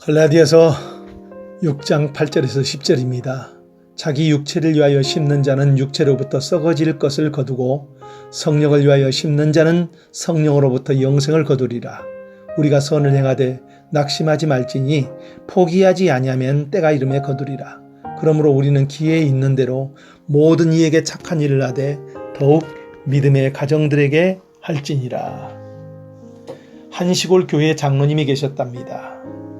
갈라디아서 6장 8절에서 10절입니다. 자기 육체를 위하여 심는 자는 육체로부터 썩어질 것을 거두고 성령을 위하여 심는 자는 성령으로부터 영생을 거두리라. 우리가 선을 행하되 낙심하지 말지니 포기하지 아니하면 때가 이름에 거두리라. 그러므로 우리는 기회에 있는 대로 모든 이에게 착한 일을 하되 더욱 믿음의 가정들에게 할지니라. 한 시골 교회 장로님이 계셨답니다.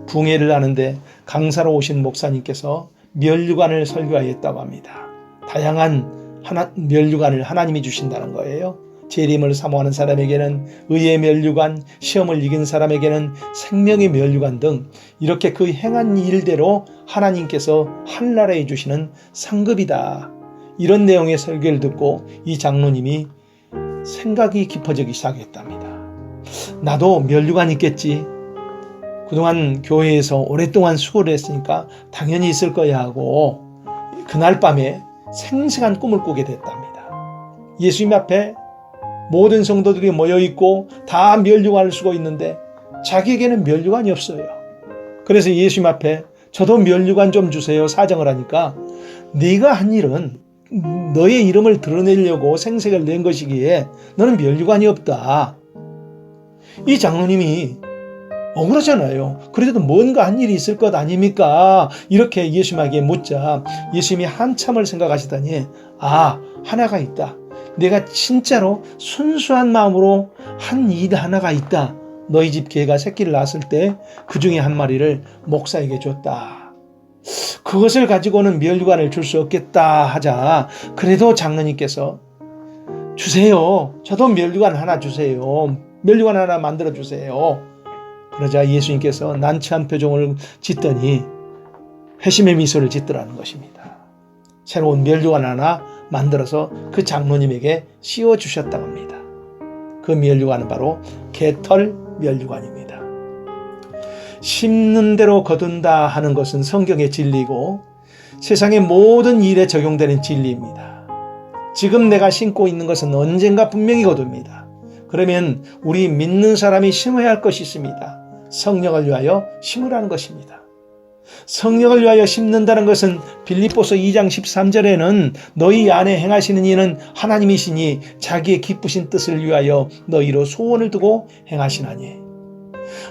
붕해를 하는데 강사로 오신 목사님께서 멸류관을 설교하였다고 합니다. 다양한 하나, 멸류관을 하나님이 주신다는 거예요. 재림을 사모하는 사람에게는 의의 멸류관, 시험을 이긴 사람에게는 생명의 멸류관 등 이렇게 그 행한 일대로 하나님께서 한나라에 주시는 상급이다. 이런 내용의 설교를 듣고 이 장로님이 생각이 깊어지기 시작했답니다. 나도 멸류관 있겠지. 그동안 교회에서 오랫동안 수고를 했으니까 당연히 있을 거야 하고 그날 밤에 생생한 꿈을 꾸게 됐답니다. 예수님 앞에 모든 성도들이 모여 있고 다 멸류관을 쓰고 있는데 자기에게는 멸류관이 없어요. 그래서 예수님 앞에 저도 멸류관 좀 주세요 사정을 하니까 네가 한 일은 너의 이름을 드러내려고 생색을 낸 것이기에 너는 멸류관이 없다. 이 장로님이 억울하잖아요. 그래도 뭔가 한 일이 있을 것 아닙니까? 이렇게 예수님에게 묻자 예수님이 한참을 생각하시더니 아 하나가 있다. 내가 진짜로 순수한 마음으로 한 일 하나가 있다. 너희 집 개가 새끼를 낳았을 때 그 중에 한 마리를 목사에게 줬다. 그것을 가지고는 멸류관을 줄 수 없겠다 하자 그래도 장로님께서 주세요. 저도 멸류관 하나 주세요. 멸류관 하나 만들어 주세요. 그러자 예수님께서 난처한 표정을 짓더니 회심의 미소를 짓더라는 것입니다. 새로운 멸류관 하나 만들어서 그 장로님에게 씌워 주셨다고 합니다. 그 멸류관은 바로 개털 멸류관입니다. 심는 대로 거둔다 하는 것은 성경의 진리고 세상의 모든 일에 적용되는 진리입니다. 지금 내가 심고 있는 것은 언젠가 분명히 거둡니다. 그러면 우리 믿는 사람이 심어야 할 것이 있습니다. 성령을 위하여 심으라는 것입니다. 성령을 위하여 심는다는 것은 빌립보서 2장 13절에는 너희 안에 행하시는 이는 하나님이시니 자기의 기쁘신 뜻을 위하여 너희로 소원을 두고 행하시나니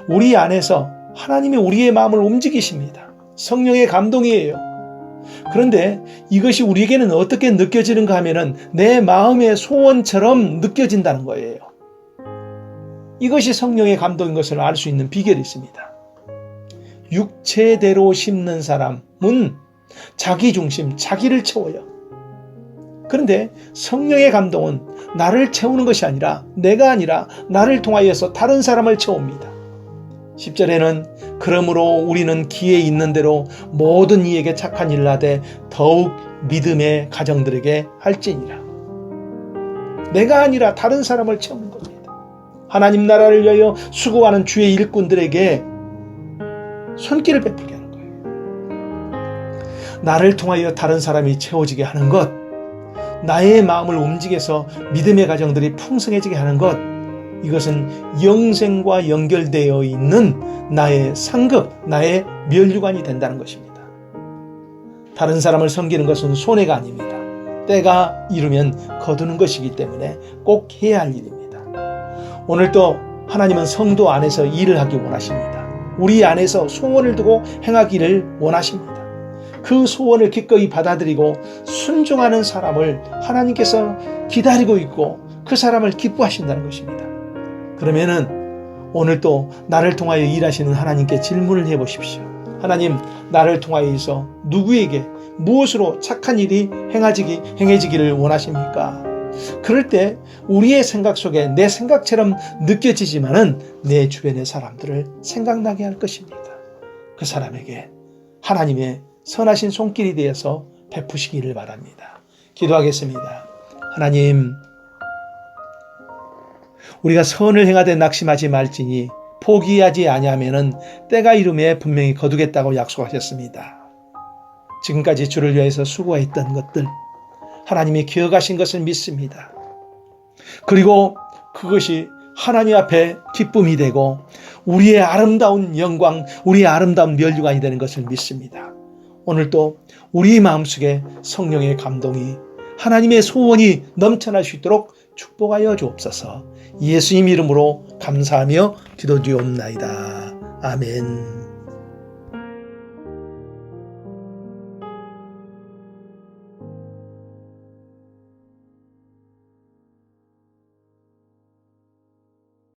우리 안에서 하나님이 우리의 마음을 움직이십니다. 성령의 감동이에요. 그런데 이것이 우리에게는 어떻게 느껴지는가 하면은 내 마음의 소원처럼 느껴진다는 거예요. 이것이 성령의 감동인 것을 알 수 있는 비결이 있습니다. 육체대로 심는 사람은 자기 중심, 자기를 채워요. 그런데 성령의 감동은 나를 채우는 것이 아니라 내가 아니라 나를 통하여서 다른 사람을 채웁니다. 10절에는 그러므로 우리는 기에 있는 대로 모든 이에게 착한 일을 하되 더욱 믿음의 가정들에게 할지니라. 내가 아니라 다른 사람을 채우는 겁니다. 하나님 나라를 위하여 수고하는 주의 일꾼들에게 손길을 베풀게 하는 거예요. 나를 통하여 다른 사람이 채워지게 하는 것, 나의 마음을 움직여서 믿음의 가정들이 풍성해지게 하는 것, 이것은 영생과 연결되어 있는 나의 상급, 나의 멸류관이 된다는 것입니다. 다른 사람을 섬기는 것은 손해가 아닙니다. 때가 이르면 거두는 것이기 때문에 꼭 해야 할 일입니다. 오늘도 하나님은 성도 안에서 일을 하기 원하십니다. 우리 안에서 소원을 두고 행하기를 원하십니다. 그 소원을 기꺼이 받아들이고 순종하는 사람을 하나님께서 기다리고 있고 그 사람을 기뻐하신다는 것입니다. 그러면은 오늘 또 나를 통하여 일하시는 하나님께 질문을 해 보십시오. 하나님, 나를 통하여서 누구에게 무엇으로 착한 일이 행하지기, 행해지기를 원하십니까? 그럴 때 우리의 생각 속에 내 생각처럼 느껴지지만은 내 주변의 사람들을 생각나게 할 것입니다. 그 사람에게 하나님의 선하신 손길이 되어서 베푸시기를 바랍니다. 기도하겠습니다. 하나님, 우리가 선을 행하되 낙심하지 말지니 포기하지 아니하면은 때가 이름에 분명히 거두겠다고 약속하셨습니다. 지금까지 주를 위해서 수고했던 것들 하나님이 기억하신 것을 믿습니다. 그리고 그것이 하나님 앞에 기쁨이 되고 우리의 아름다운 영광, 우리의 아름다운 멸류관이 되는 것을 믿습니다. 오늘도 우리 마음속에 성령의 감동이 하나님의 소원이 넘쳐날 수 있도록 축복하여 주옵소서. 예수님 이름으로 감사하며 기도드리옵나이다. 아멘.